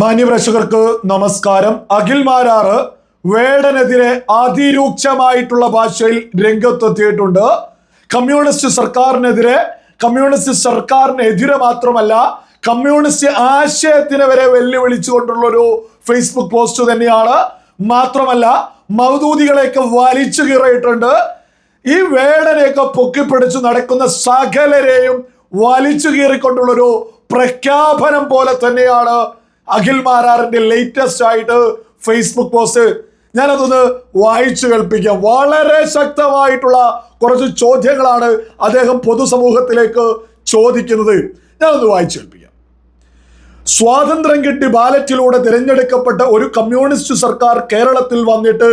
മാന്യപ്രേക്ഷകർക്ക് നമസ്കാരം. അഖിൽ മാരാറ് വേടനെതിരെ അതിരൂക്ഷമായിട്ടുള്ള ഭാഷയിൽ രംഗത്തെത്തിയിട്ടുണ്ട്. കമ്മ്യൂണിസ്റ്റ് സർക്കാരിനെതിരെ കമ്മ്യൂണിസ്റ്റ് സർക്കാരിനെതിരെ മാത്രമല്ല കമ്മ്യൂണിസ്റ്റ് ആശയത്തിന് വരെ വെല്ലുവിളിച്ചുകൊണ്ടുള്ള ഒരു ഫേസ്ബുക്ക് പോസ്റ്റ് തന്നെയാണ്. മാത്രമല്ല മൗദൂദികളെയൊക്കെ വലിച്ചു കീറിയിട്ടുണ്ട്. ഈ വേടനെയൊക്കെ പൊക്കിപ്പിടിച്ചു നടക്കുന്ന സകലരെയും വലിച്ചു കീറിക്കൊണ്ടുള്ളൊരു പ്രഖ്യാപനം പോലെ തന്നെയാണ് അഖിൽ മാരാറിന്റെ ലേറ്റസ്റ്റ് ആയിട്ട് ഫേസ്ബുക്ക് പോസ്റ്റ് ഞാനതൊന്ന് വായിച്ചു കേൾപ്പിക്കാം. വളരെ ശക്തമായിട്ടുള്ള കുറച്ച് ചോദ്യങ്ങളാണ് അദ്ദേഹം പൊതുസമൂഹത്തിലേക്ക് ചോദിക്കുന്നത്. ഞാനൊന്ന് വായിച്ചു കേൾപ്പിക്കാം. സ്വാതന്ത്ര്യം കിട്ടി ബാലറ്റിലൂടെ തിരഞ്ഞെടുക്കപ്പെട്ട ഒരു കമ്മ്യൂണിസ്റ്റ് സർക്കാർ കേരളത്തിൽ വന്നിട്ട്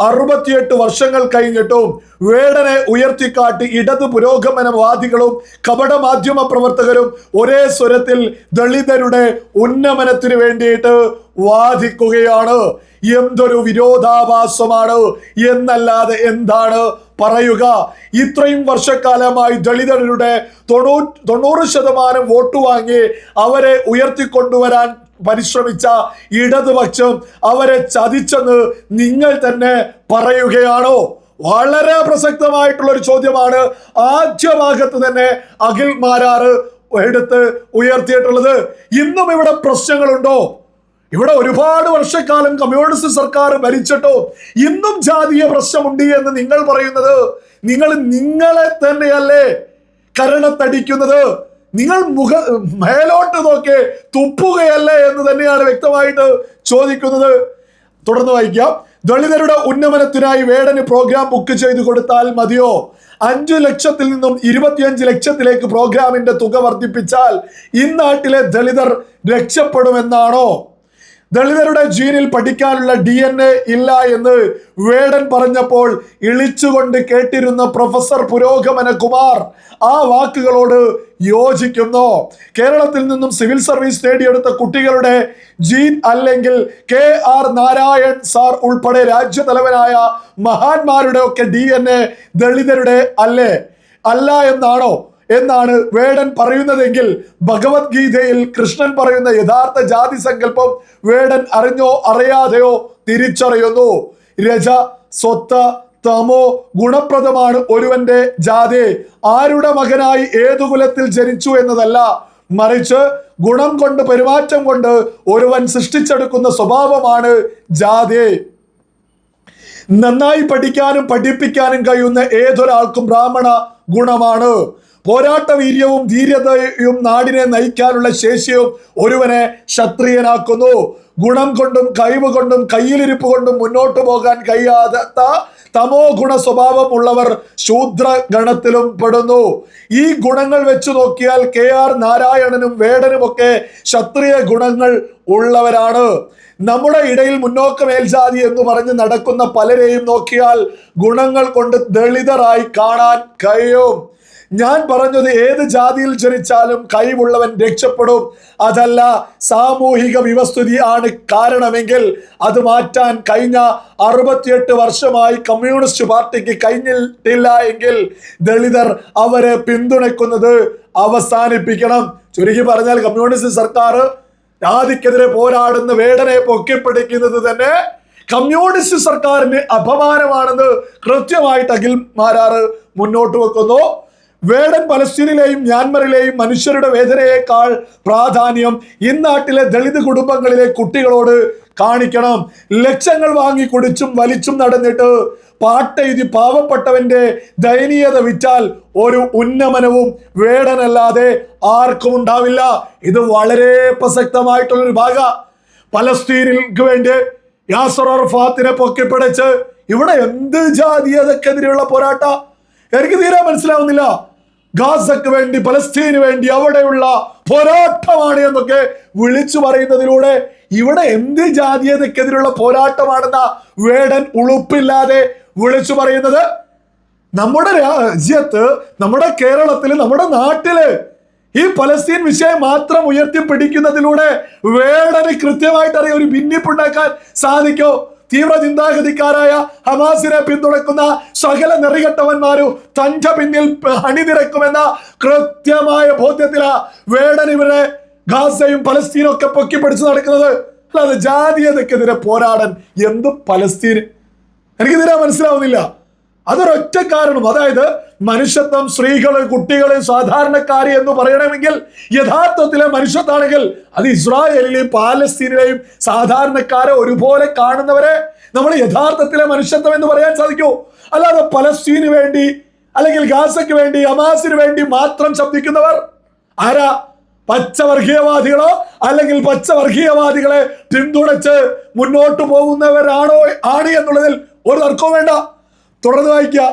അറുപത്തിയെട്ട് വർഷങ്ങൾ കഴിഞ്ഞിട്ടും വേടനെ ഉയർത്തിക്കാട്ടി ഇടത് പുരോഗമനവാദികളും കപട മാധ്യമ പ്രവർത്തകരും ഒരേ സ്വരത്തിൽ ദളിതരുടെ ഉന്നമനത്തിന് വേണ്ടിയിട്ട് വാദിക്കുകയാണ്. എന്തൊരു വിരോധാഭാസമാണ്. എന്നല്ലാതെ എന്താണ് പറയുക? ഇത്രയും വർഷക്കാലമായി ദളിതരുടെ തൊണ്ണൂ തൊണ്ണൂറ് ശതമാനം വോട്ട് വാങ്ങി അവരെ ഉയർത്തിക്കൊണ്ടുവരാൻ പരിശ്രമിച്ച ഇടതുപക്ഷം അവരെ ചതിച്ചെന്ന് നിങ്ങൾ തന്നെ പറയുകയാണോ? വളരെ പ്രസക്തമായിട്ടുള്ള ഒരു ചോദ്യമാണ് ആദ്യ ഭാഗത്ത് തന്നെ അഖിൽ മാരാറ് എടുത്ത് ഉയർത്തിയിട്ടുള്ളത്. ഇന്നും ഇവിടെ പ്രശ്നങ്ങളുണ്ടോ? ഇവിടെ ഒരുപാട് വർഷക്കാലം കമ്മ്യൂണിസ്റ്റ് സർക്കാർ ഭരിച്ചിട്ടോ ഇന്നും ജാതീയ പ്രശ്നമുണ്ട് എന്ന് നിങ്ങൾ പറയുന്നത് നിങ്ങൾ നിങ്ങളെ തന്നെയല്ലേ കരണത്തടിക്കുന്നത്? നിങ്ങൾ മുഖ മേലോട്ട് നോക്കി തുപ്പുകയല്ലേ എന്ന് തന്നെയാണ് വ്യക്തമായിട്ട് ചോദിക്കുന്നത്. തുടർന്ന് വായിക്കാം. ദളിതരുടെ ഉന്നമനത്തിനായി വേടന് പ്രോഗ്രാം ബുക്ക് ചെയ്തു കൊടുത്താൽ മതിയോ? അഞ്ചു ലക്ഷത്തിൽ നിന്നും ഇരുപത്തിയഞ്ച് ലക്ഷത്തിലേക്ക് പ്രോഗ്രാമിന്റെ തുക വർദ്ധിപ്പിച്ചാൽ ഇന്നാട്ടിലെ ദളിതർ രക്ഷപ്പെടുമെന്നാണോ? ദളിതരുടെ ജീനിൽ പഠിക്കാനുള്ള ഡി എൻ എ ഇല്ല എന്ന് വേടൻ പറഞ്ഞപ്പോൾ ഇളിച്ചുകൊണ്ട് കേട്ടിരുന്ന പ്രൊഫസർ പുരോഗമന കുമാർ ആ വാക്കുകളോട് യോജിക്കുന്നു. കേരളത്തിൽ നിന്നും സിവിൽ സർവീസ് നേടിയെടുത്ത കുട്ടികളുടെ ജീൻ അല്ലെങ്കിൽ കെ ആർ നാരായൺ സാർ ഉൾപ്പെടെ രാജ്യതലവനായ മഹാന്മാരുടെ ഒക്കെ ഡി എൻ എ ദളിതരുടെ അല്ലേ? അല്ല എന്നാണോ? എന്നാണ് വേടൻ പറയുന്നതെങ്കിൽ ഭഗവത്ഗീതയിൽ കൃഷ്ണൻ പറയുന്ന യഥാർത്ഥ ജാതി സങ്കല്പം വേടൻ അറിഞ്ഞോ അറിയാതെയോ തിരിച്ചറിയുന്നു. രജ സ്വത്ത് തമോ ഗുണപ്രദമാണ് ഒരുവന്റെ ജാതി. ആരുടെ മകനായി ഏതു കുലത്തിൽ ജനിച്ചു എന്നതല്ല. മറിച്ച് ഗുണം കൊണ്ട് പെരുമാറ്റം കൊണ്ട് ഒരുവൻ സൃഷ്ടിച്ചെടുക്കുന്ന സ്വഭാവമാണ് ജാതി. നന്നായി പഠിക്കാനും പഠിപ്പിക്കാനും കഴിയുന്ന ഏതൊരാൾക്കും ബ്രാഹ്മണ ഗുണമാണ്. പോരാട്ട വീര്യവും ധീര്യതയും നാടിനെ നയിക്കാനുള്ള ശേഷിയും ഒരുവനെ ക്ഷത്രിയനാക്കുന്നു. ഗുണം കൊണ്ടും കഴിവ് കൊണ്ടും കയ്യിലിരിപ്പ് കൊണ്ടും മുന്നോട്ട് പോകാൻ കഴിയാത്ത തമോ ഗുണ സ്വഭാവം ഉള്ളവർ ശൂദ്ര ഗണത്തിലും പെടുന്നു. ഈ ഗുണങ്ങൾ വെച്ചു നോക്കിയാൽ കെ ആർ നാരായണനും വേടനുമൊക്കെ ക്ഷത്രിയ ഗുണങ്ങൾ ഉള്ളവരാണ്. നമ്മുടെ ഇടയിൽ മുന്നോക്ക മേൽജാതി എന്ന് പറഞ്ഞ് നടക്കുന്ന പലരെയും നോക്കിയാൽ ഗുണങ്ങൾ കൊണ്ട് ദളിതരായി കാണാൻ കഴിയും. ഞാൻ പറഞ്ഞത് ഏത് ജാതിയിൽ ജനിച്ചാലും കഴിവുള്ളവൻ രക്ഷപ്പെടും. അതല്ല സാമൂഹിക വ്യവസ്ഥിതി ആണ് കാരണമെങ്കിൽ അത് മാറ്റാൻ കഴിഞ്ഞ അറുപത്തിയെട്ട് വർഷമായി കമ്മ്യൂണിസ്റ്റ് പാർട്ടിക്ക് കഴിഞ്ഞിട്ടില്ല എങ്കിൽ ദളിതർ അവരെ പിന്തുണയ്ക്കുന്നത് അവസാനിപ്പിക്കണം. ചുരുക്കി പറഞ്ഞാൽ കമ്മ്യൂണിസ്റ്റ് സർക്കാർ ജാതിക്കെതിരെ പോരാടുന്ന വേടനെ പൊക്കിപ്പിടിക്കുന്നത് തന്നെ കമ്മ്യൂണിസ്റ്റ് സർക്കാരിന് അപമാനമാണെന്ന് കൃത്യമായിട്ട് അഖിൽ മാരാറ് മുന്നോട്ട് വെക്കുന്നു. വേടൻ പലസ്തീനിലെയും മ്യാൻമറിലെയും മനുഷ്യരുടെ വേദനയേക്കാൾ പ്രാധാന്യം ഇന്നാട്ടിലെ ദളിത് കുടുംബങ്ങളിലെ കുട്ടികളോട് കാണിക്കണം. ലക്ഷങ്ങൾ വാങ്ങി കുടിച്ചും വലിച്ചും നടന്നിട്ട് പാട്ടെഴുതി പാവപ്പെട്ടവന്റെ ദയനീയത വിറ്റാൽ ഒരു ഉന്നമനവും വേടനല്ലാതെ ആർക്കും ഉണ്ടാവില്ല. ഇത് വളരെ പ്രസക്തമായിട്ടുള്ള ഒരു ഭാഗ. പലസ്തീനിൽക്ക് വേണ്ടി യാസർ അർഫാത്തിനെ പൊക്കിപ്പിടിച്ച് ഇവിടെ എന്ത് ജാതീയതക്കെതിരെയുള്ള പോരാട്ട? എനിക്ക് തീരെ മനസ്സിലാവുന്നില്ല. ഗാസക്ക് വേണ്ടി പലസ്തീന് വേണ്ടി അവിടെയുള്ള പോരാട്ടമാണ് എന്നൊക്കെ വിളിച്ചു പറയുന്നതിലൂടെ ഇവിടെ എന്ത് ജാതീയതക്കെതിരെയുള്ള പോരാട്ടമാണെന്ന വേടൻ ഉളുപ്പില്ലാതെ വിളിച്ചു പറയുന്നത് നമ്മുടെ രാജ്യത്ത് നമ്മുടെ കേരളത്തിൽ നമ്മുടെ നാട്ടിൽ ഈ പലസ്തീൻ വിഷയം മാത്രം ഉയർത്തിപ്പിടിക്കുന്നതിലൂടെ വേടന് കൃത്യമായിട്ട് അറിയാം ഒരു ഭിന്നിപ്പുണ്ടാക്കാൻ സാധിക്കോ? തീവ്ര ചിന്താഗതിക്കാരായ ഹമാസിനെ പിന്തുണക്കുന്ന സകല നെറികെട്ടവന്മാരും തന്റെ പിന്നിൽ അണിനിരക്കുമെന്ന കൃത്യമായ ബോധ്യത്തിലാ വേടൻ ഇവരെ ഗാസയും പലസ്തീനും ഒക്കെ പൊക്കി പിടിച്ചു നടക്കുന്നത്. അല്ലാതെ ജാതീയതക്കെതിരെ പോരാടാൻ എന്ത് പലസ്തീൻ എനിക്കിതിനെ മനസ്സിലാവുന്നില്ല. അതൊരൊറ്റ കാരണം അതായത് മനുഷ്യത്വം സ്ത്രീകൾ കുട്ടികൾ സാധാരണക്കാര് എന്ന് പറയണമെങ്കിൽ യഥാർത്ഥത്തിലെ മനുഷ്യത്വാണെങ്കിൽ അത് ഇസ്രായേലിലെയും പാലസ്തീനിലെയും സാധാരണക്കാരെ ഒരുപോലെ കാണുന്നവരെ നമ്മൾ യഥാർത്ഥത്തിലെ മനുഷ്യത്വം എന്ന് പറയാൻ സാധിക്കൂ. അല്ലാതെ പലസ്തീന് വേണ്ടി അല്ലെങ്കിൽ ഗാസയ്ക്ക് വേണ്ടി അമാസിന് വേണ്ടി മാത്രം ശബ്ദിക്കുന്നവർ ആരാ? പച്ചവർഗീയവാദികളോ അല്ലെങ്കിൽ പച്ചവർഗീയവാദികളെ പിന്തുണച്ച് മുന്നോട്ട് പോകുന്നവരാണോ ആണ് എന്നുള്ളതിൽ ഒരു തർക്കവും വേണ്ട. തുടർന്ന് വായിക്കുക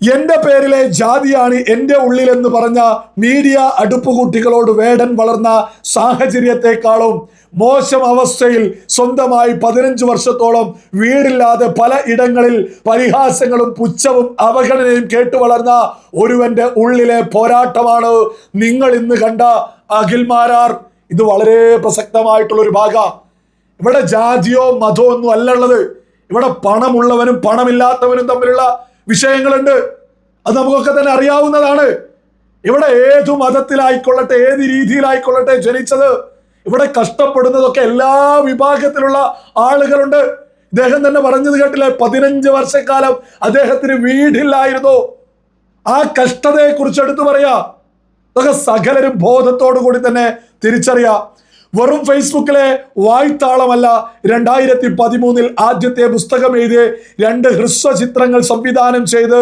എന്റെ പേരിലെ ജാതിയാണ് എന്റെ ഉള്ളിലെന്ന് പറഞ്ഞ മീഡിയ അടുപ്പുകുട്ടികളോട് വേടൻ വളർന്ന സാഹചര്യത്തെക്കാളും മോശം അവസ്ഥയിൽ സ്വന്തമായി പതിനഞ്ച് വർഷത്തോളം വീടില്ലാതെ പല ഇടങ്ങളിൽ പരിഹാസങ്ങളും പുച്ഛവും അവഗണനയും കേട്ടു വളർന്ന ഒരുവന്റെ ഉള്ളിലെ പോരാട്ടമാണ് നിങ്ങൾ ഇന്ന് കണ്ട അഖിൽമാരാർ ഇത് വളരെ പ്രസക്തമായിട്ടുള്ള ഒരു ഭാഗ. ഇവിടെ ജാതിയോ മതമോ ഒന്നും അല്ല ഉള്ളത് ഇവിടെ പണമുള്ളവനും പണമില്ലാത്തവനും തമ്മിലുള്ള വിഷയങ്ങളുണ്ട്. അത് നമുക്കൊക്കെ തന്നെ അറിയാവുന്നതാണ്. ഇവിടെ ഏതു മതത്തിലായിക്കൊള്ളട്ടെ ഏത് രീതിയിലായിക്കൊള്ളട്ടെ ജനിച്ചത് ഇവിടെ കഷ്ടപ്പെടുന്നതൊക്കെ എല്ലാ വിഭാഗത്തിലുള്ള ആളുകളുണ്ട്. ഇദ്ദേഹം തന്നെ പറഞ്ഞത് കേട്ടില്ല? പതിനഞ്ച് വർഷക്കാലം അദ്ദേഹത്തിന് വീടില്ലായിരുന്നു. ആ കഷ്ടതയെ കുറിച്ച് എടുത്തു പറയാ. അതൊക്കെ സകലരും ബോധത്തോടു കൂടി തന്നെ തിരിച്ചറിയാം. വെറും ഫേസ്ബുക്കിലെ വായ്ത്താളമല്ല രണ്ടായിരത്തി പതിമൂന്നിൽ ആദ്യത്തെ പുസ്തകം എഴുതി രണ്ട് ഹ്രസ്വ ചിത്രങ്ങൾ സംവിധാനം ചെയ്ത്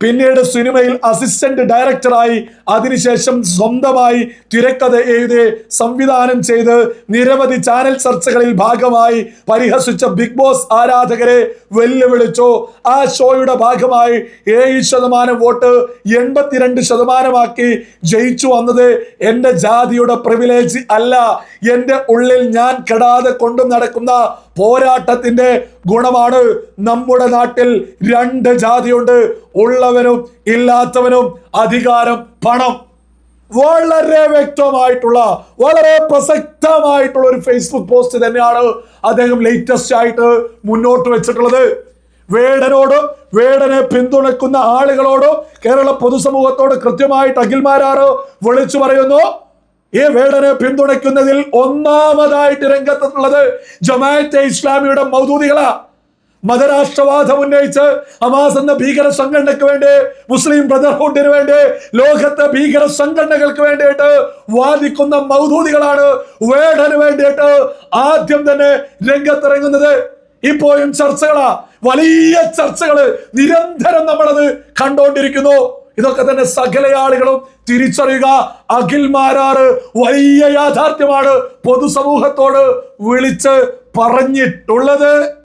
പിന്നീട് സിനിമയിൽ അസിസ്റ്റന്റ് ഡയറക്ടറായി അതിനുശേഷം സ്വന്തമായി തിരക്കഥ എഴുതി സംവിധാനം ചെയ്ത് നിരവധി ചാനൽ ചർച്ചകളിൽ ഭാഗമായി പരിഹസിച്ച ബിഗ് ബോസ് ആരാധകരെ വെല്ലുവിളിച്ചു. ആ ഷോയുടെ ഭാഗമായി ഏഴ് ശതമാനം വോട്ട് എൺപത്തിരണ്ട് ശതമാനമാക്കി ജയിച്ചു വന്നത് എന്റെ ജാതിയുടെ പ്രിവിലേജ് അല്ല. എന്റെ ഉള്ളിൽ ഞാൻ കെടാതെ കൊണ്ടു നടക്കുന്ന പോരാട്ടത്തിന്റെ ഗുണമാണ് നമ്മുടെ നാട്ടിൽ രണ്ട് ജാതിയുണ്ട്. ഉള്ളവനും ഇല്ലാത്തവനും അധികാരം പണം. വളരെ വ്യക്തമായിട്ടുള്ള വളരെ പ്രസക്തമായിട്ടുള്ള ഒരു ഫേസ്ബുക്ക് പോസ്റ്റ് തന്നെയാണ് അദ്ദേഹം ലേറ്റസ്റ്റ് ആയിട്ട് മുന്നോട്ട് വെച്ചിട്ടുള്ളത്. വേടനോട് വേടനെ പിന്തുണക്കുന്ന ആളുകളോട് കേരള പൊതുസമൂഹത്തോട് കൃത്യമായിട്ട് അഖിൽമാരാറ് വിളിച്ചു പറയുന്നു. ഈ വേടനെ പിന്തുണയ്ക്കുന്നതിൽ ഒന്നാമതായിട്ട് രംഗത്തുള്ളത് ജമാഅത്തെ ഇസ്ലാമിയുടെ മൗദൂദികളാ. മതരാഷ്ട്രവാദം ഉന്നയിച്ച് ഹമാസ് എന്ന ഭീകര സംഘടനയ്ക്ക് വേണ്ടി മുസ്ലിം ബ്രദർഹുഡിന് വേണ്ടി ലോകത്തെ ഭീകര സംഘടനകൾക്ക് വേണ്ടിയിട്ട് വാദിക്കുന്ന മൗദൂദികളാണ് വേടന് വേണ്ടിയിട്ട് ആദ്യം തന്നെ രംഗത്തിറങ്ങുന്നത്. ഇപ്പോഴും ചർച്ചകളാ. വലിയ ചർച്ചകൾ നിരന്തരം നമ്മളത് കണ്ടുകൊണ്ടിരിക്കുന്നു ഇതൊക്കെ തന്നെ സകല ആളുകളും തിരിച്ചറിയുക. അഖിൽ മാരാറ് വലിയ യാഥാർത്ഥ്യമാണ് പൊതുസമൂഹത്തോട് വിളിച്ച് പറഞ്ഞിട്ടുള്ളത്.